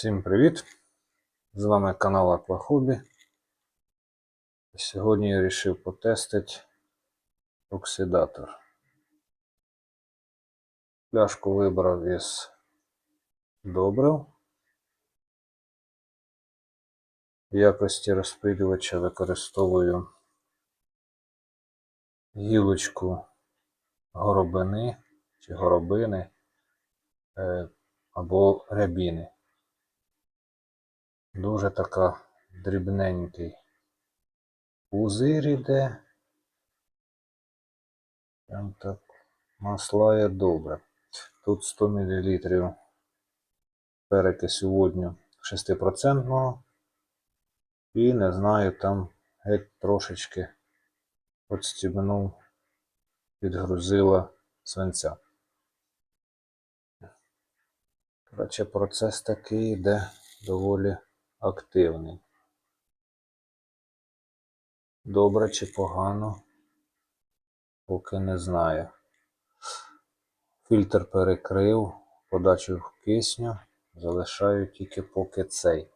Всім привіт! З вами канал Аквахобі. Сьогодні я вирішив потестити оксидатор. Пляшку вибрав із добрив. В якості розпилювача використовую гілочку горобини чи горобини е, або рябіни. Дуже така дрібненький пузир іде. Прям так маслає добре. Тут 100 мл перекису водню 6%. І не знаю, там геть трошечки отстібнув, підгрузила свинця. Коротше, процес такий йде доволі активний. Добре чи погано, поки не знаю. Фільтр перекрив, подачу кисню, залишаю тільки поки цей.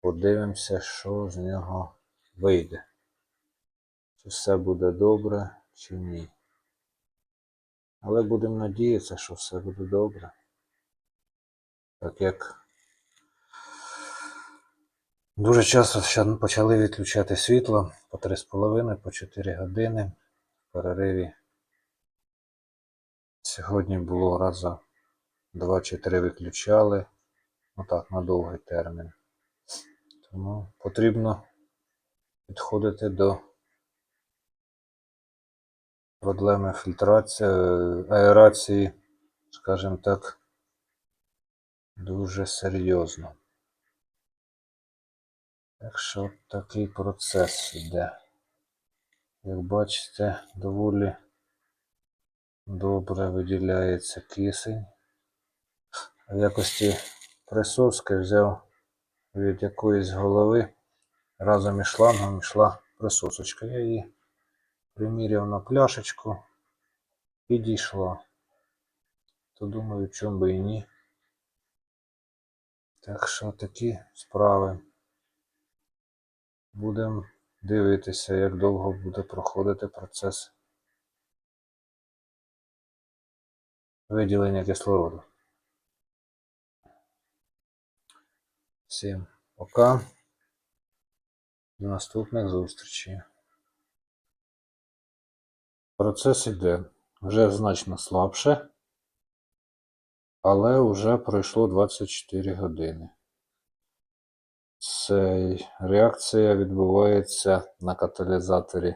Подивимося, що з нього вийде. Чи все буде добре, чи ні. Але будемо надіятися, що все буде добре. Так як Дуже часто почали відключати світло по 3,5 по 4 години в перериві. Сьогодні було раза 2 чи 3 виключали, отак на довгий термін. Тому потрібно підходити до проблеми фільтрації, аерації, скажімо так, дуже серйозно. Так що такий процес іде. Як бачите, доволі добре виділяється кисень. В якості присоски взяв від якоїсь голови разом із шлангом йшла присосочка. Я її приміряв на пляшечку, підійшла. То думаю, чому би і ні. Так що такі справи. Будемо дивитися, як довго буде проходити процес виділення кислороду. Всім пока. До наступних зустрічей. Процес іде вже значно слабше, але вже пройшло 24 години. Цей реакція відбувається на каталізаторі.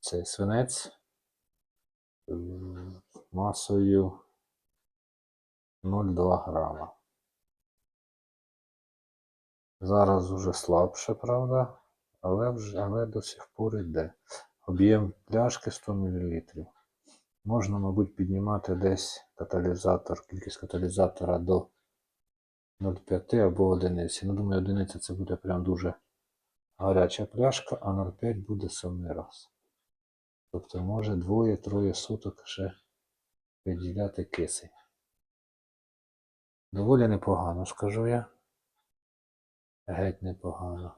Цей свинець масою 0,2 грама. Зараз вже слабше, правда, але вже але до сих пор йде. Об'єм пляшки 100 мл. Можна, мабуть, піднімати десь каталізатор, кількість каталізатора до 0,5 або одиниці. Ну, думаю, одиниця це буде прям дуже гаряча пляшка, а 0,5 буде самий раз. Тобто може двоє-троє суток ще виділяти кисень. Доволі непогано, скажу я. Геть непогано.